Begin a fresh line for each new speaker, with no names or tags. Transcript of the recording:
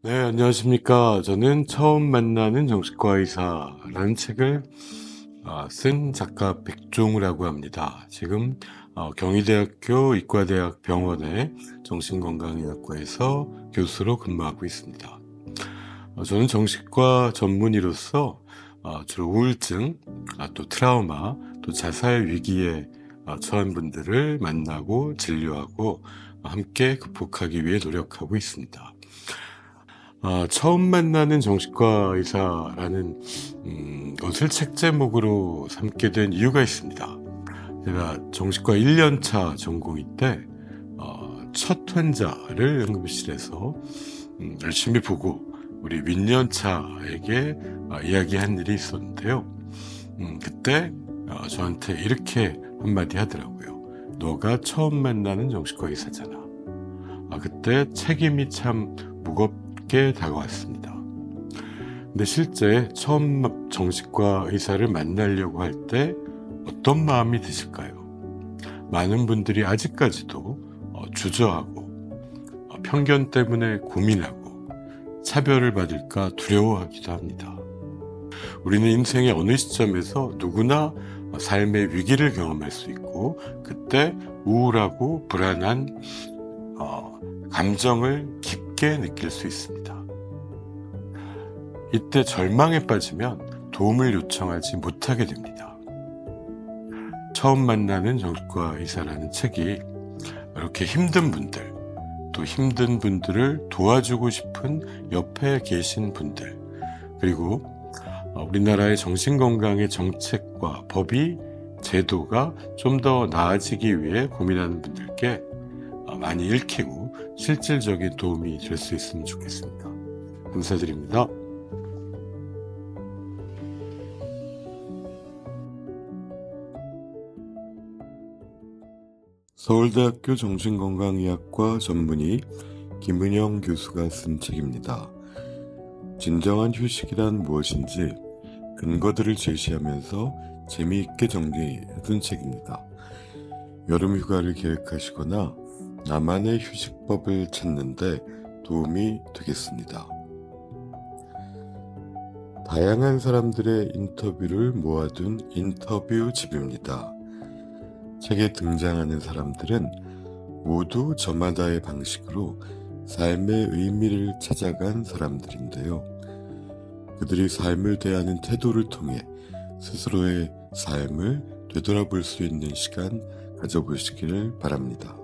네, 안녕하십니까. 저는 처음 만나는 정신과 의사라는 책을 아, 쓴 작가 백종우라고 합니다. 지금 어, 경희대학교 의과대학 병원의 정신건강의학과에서 교수로 근무하고 있습니다. 어, 저는 정신과 전문의로서 어, 주로 우울증, 아, 또 트라우마, 또 자살 위기에 어, 처한 분들을 만나고 진료하고 함께 극복하기 위해 노력하고 있습니다. 아, 처음 만나는 정신과 의사라는 음, 것을 책 제목으로 삼게 된 이유가 있습니다. 제가 정신과 1년차 전공의 때, 어, 첫 환자를 응급실에서 음, 열심히 보고 우리 윗년차에게 어, 이야기한 일이 있었는데요. 음, 그때 어, 저한테 이렇게 한마디 하더라고요. 너가 처음 만나는 정신과 의사잖아. 아, 그때 책임이 참 무겁 게 다가왔습니다. 근데 실제 처음 정신과 의사를 만나려고 할 때 어떤 마음이 드실까요? 많은 분들이 아직까지도 어, 주저하고 어, 편견 때문에 고민하고 차별을 받을까 두려워하기도 합니다. 우리는 인생의 어느 시점에서 누구나 삶의 위기를 경험할 수 있고 그때 우울하고 불안한 어, 감정을 깊 게 느낄 수 있습니다. 이때 절망에 빠지면 도움을 요청하지 못하게 됩니다. 처음 만나는 정신과 의사라는 책이 이렇게 힘든 분들, 또 힘든 분들을 도와주고 싶은 옆에 계신 분들, 그리고 어, 우리나라의 정신건강의 정책과 법이 제도가 좀 더 나아지기 위해 고민하는 분들께 어, 많이 읽히고 실질적인 도움이 될 수 있으면 좋겠습니다. 감사드립니다. 서울대학교 정신건강의학과 전문의 김은영 교수가 쓴 책입니다. 진정한 휴식이란 무엇인지 근거들을 제시하면서 재미있게 정리해둔 책입니다. 여름 휴가를 계획하시거나 나만의 휴식법을 찾는데 도움이 되겠습니다. 다양한 사람들의 인터뷰를 모아둔 인터뷰 집입니다. 책에 등장하는 사람들은 모두 저마다의 방식으로 삶의 의미를 찾아간 사람들인데요. 그들이 삶을 대하는 태도를 통해 스스로의 삶을 되돌아볼 수 있는 시간 가져보시기를 바랍니다.